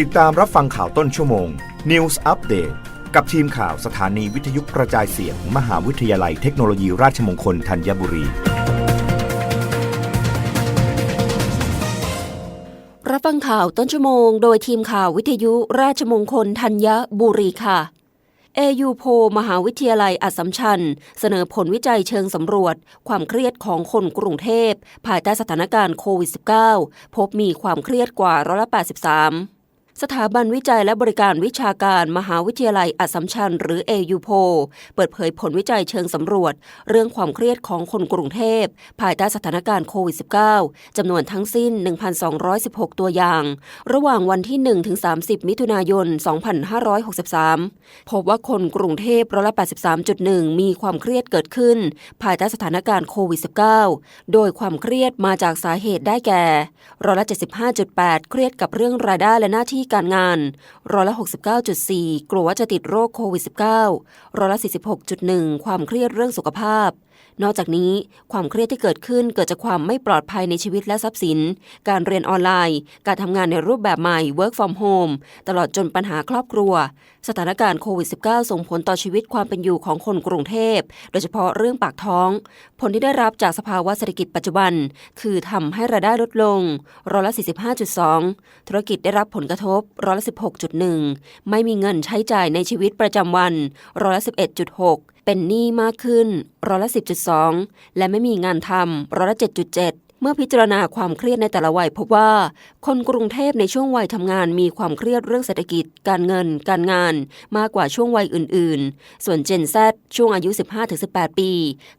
ติดตามรับฟังข่าวต้นชั่วโมง News Update กับทีมข่าวสถานีวิทยุกระจายเสียง มหาวิทยาลัยเทคโนโลยีราชมงคลธัญบุรี รับฟังข่าวต้นชั่วโมง โดยทีมข่าววิทยุราชมงคลธัญบุรีค่ะ AU โพมหาวิทยาลัยอัสสัมชัญ เสนอผลวิจัยเชิงสำรวจ ความเครียดของคนกรุงเทพ ภายใต้สถานการณ์โควิด -19 พบมีความเครียดกว่าร้อยละ83 สถาบันวิจัยและบริการวิชาการมหาวิทยาลัยอัสสัมชัญหรือ AU โพเปิดเผยผลวิจัยเชิงสำรวจ เรื่องความเครียดของคนกรุงเทพ ภายใต้สถานการณ์โควิด -19 จำนวนทั้งสิ้น 1,216 ตัวอย่าง ระหว่างวันที่1ถึง30 มิถุนายน 2563 พบว่าคนกรุงเทพร้อยละ83.1 มีความเครียดเกิดขึ้น ภายใต้สถานการณ์โควิด -19 โดยความเครียดมาจากสาเหตุได้แก่ร้อยละ75.8 เครียดกับเรื่องรายได้และหน้าที่การงานร้อยละ69.4 กลัวว่าจะติดโรคโควิด -19 ร้อยละ46.1 ความเครียดเรื่องสุขภาพ นอกจากนี้ความเครียดที่เกิดขึ้นเกิดจากความไม่ปลอดภัยในชีวิตและทรัพย์สิน การเรียนออนไลน์ การทำงานในรูปแบบใหม่ work from home ตลอดจนปัญหาครอบครัว สถานการณ์โควิด -19 ส่งผลต่อชีวิตความเป็นอยู่ของคนกรุงเทพ โดยเฉพาะเรื่องปากท้อง ผลที่ได้รับจากสภาวะเศรษฐกิจปัจจุบัน คือทำให้รายได้ลดลงร้อยละ45.2 ธุรกิจได้รับผลกระทบร้อยละ16.1 ไม่มีเงินใช้จ่ายในชีวิตประจำวันร้อยละ11.6 เป็นหนี้มากขึ้นร้อยละ10.2 และไม่มีงานทำร้อยละ7.7 เมื่อพิจารณาความเครียดในแต่ละวัยพบว่า คนกรุงเทพในช่วงวัยทำงานมีความเครียดเรื่องเศรษฐกิจ การเงิน การงาน มากกว่าช่วงวัยอื่น ๆ ส่วน Gen Z ช่วงอายุ 15-18 ปี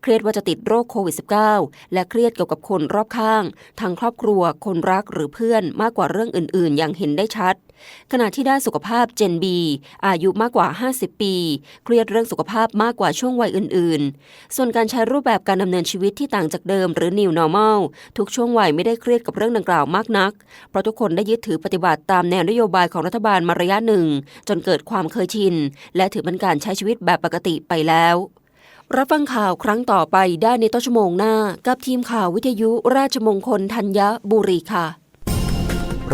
เครียดว่าจะติดโรคโควิด -19 และเครียดเกี่ยวกับคนรอบข้าง ทั้งครอบครัว คนรักหรือเพื่อนมากกว่าเรื่องอื่น ๆ อย่างเห็นได้ชัด ขณะที่ด้านสุขภาพ Gen B อายุมากกว่า 50 ปี เครียดเรื่องสุขภาพมากกว่าช่วงวัยอื่น ๆ ส่วนการใช้รูปแบบการดำเนินชีวิตที่ต่างจากเดิมหรือ New Normal ทุกช่วงวัยไม่ได้เครียดกับเรื่องดังกล่าวมากนัก เพราะทุกคนได้ยึดถือปฏิบัติตามแนวนโยบายของรัฐบาลมาระยะหนึ่ง จนเกิดความเคยชิน และถือเป็นการใช้ชีวิตแบบปกติไปแล้วรับฟังข่าวครั้งต่อไปได้ในต้นชั่วโมงหน้า กับทีมข่าววิทยุราชมงคลธัญบุรีค่ะ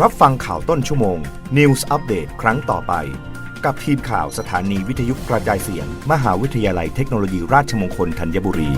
รับฟังข่าวต้นชั่วโมง News Update ครั้งต่อไป กับทีมข่าวสถานีวิทยุกระจายเสียง มหาวิทยาลัยเทคโนโลยีราชมงคลธัญบุรี